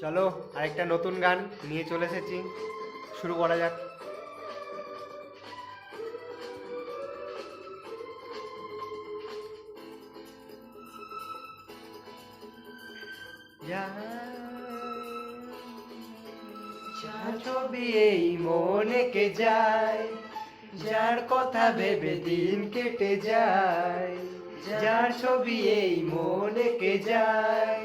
চলো, আরেকটা নতুন গান নিয়ে চলে এসেছি। শুরু করা যাক। ছবি এই মনে কে যায়, যার কথা ভেবে দিন কেটে যায়, যার ছবি এই মনে কে যায়।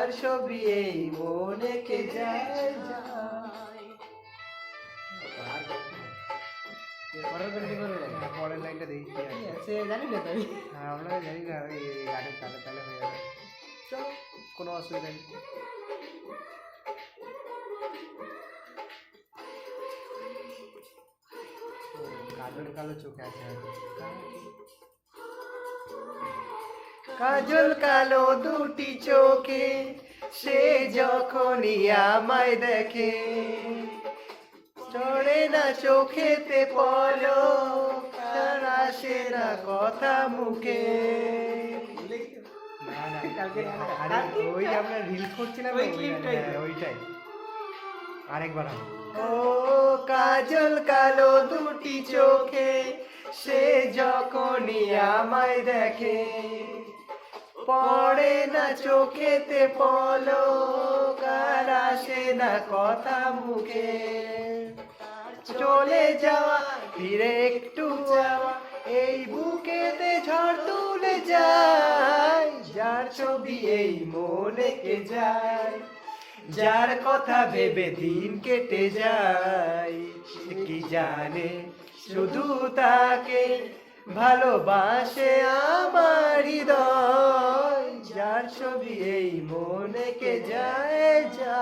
যার ছবি এই মনে কে যায় পরের লাইনটা দেখি আছে। জানি না হ্যাঁ, আমরা জানি না গানের তালে তালে হয়ে যাবে চলো কোনো অসুবিধা নেই কাজল কালো চোখে আছে। কাজল কালো দুটি চোখে সে যখনই আমায় দেখে। চড়ে না চোখেতে পলো তার আসে না কথা মুখে। ওই আমরা রিলস করছিলাম। হ্যাঁ, ওইটাই। আরেকবার ও কাজল কালো দুটি চোখে সে যখনই আমায় দেখে। পড়ে না চোখেতে পলো কার আসে না কথা মুখে। চলে যাওয়া, ফিরে একটু যাওয়া, এই বুকেতে ঝড় তুলে যায়। যার ছবি এই মনে কে যায়, যার কথা ভেবে দিন কেটে যায়। সে কি জানে, শুধু তাকে ভালোবাসে আমার হৃদয়। যার ছবি এই মনে কে যায়। যা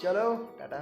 চলো টাটা।